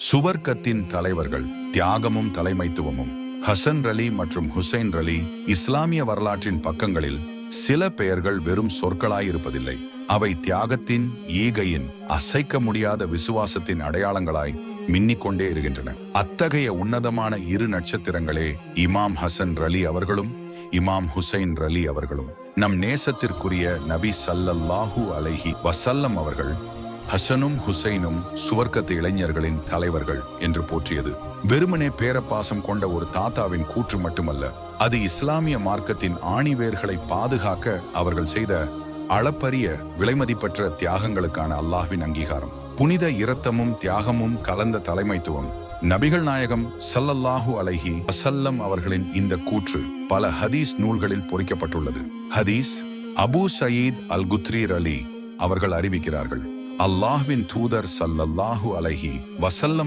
சுவர்க்கத்தின் தலைவர்கள் தியாகமும் தலைமைத்துவமும் ஹசன் ரலி மற்றும் ஹுசைன் ரலி இஸ்லாமிய வரலாற்றின் பக்கங்களில் சில பெயர்கள் வெறும் சொற்களாயிருப்பதில்லை. அவை தியாகத்தின் ஈகையின் அசைக்க முடியாத விசுவாசத்தின் அடையாளங்களாய் மின்னிக்கொண்டே இருக்கின்றன. அத்தகைய உன்னதமான இரு நட்சத்திரங்களே இமாம் ஹசன் ரலி அவர்களும் இமாம் ஹுசைன் ரலி அவர்களும். நம் நேசத்திற்குரிய நபி சல்லல்லாஹு அலைஹி வசல்லம் அவர்கள் ஹசனும் ஹுசைனும் சுவர்க்கத்து இளைஞர்களின் தலைவர்கள் என்று போற்றியது. வெறுமனே பேரப்பாசம் கொண்ட ஒரு தாத்தாவின் கூற்று மட்டுமல்ல அது இஸ்லாமிய மார்க்கத்தின் ஆணிவேர்களை பாதுகாக்க அவர்கள் செய்த அளப்பரிய விலைமதிப்பற்ற தியாகங்களுக்கான அல்லாஹ்வின் அங்கீகாரம். புனித இரத்தமும் தியாகமும் கலந்த தலைமைத்துவம். நபிகள் நாயகம் சல்லல்லாஹு அலைஹி அசல்லம் அவர்களின் இந்த கூற்று பல ஹதீஸ் நூல்களில் பொறிக்கப்பட்டுள்ளது. ஹதீஸ் அபூ சயீத் அல் குத்ரீர் அலி அவர்கள் அறிவிக்கிறார்கள். அல்லாஹ்வின் தூதர் சல்லல்லாஹு அலஹி வசல்லம்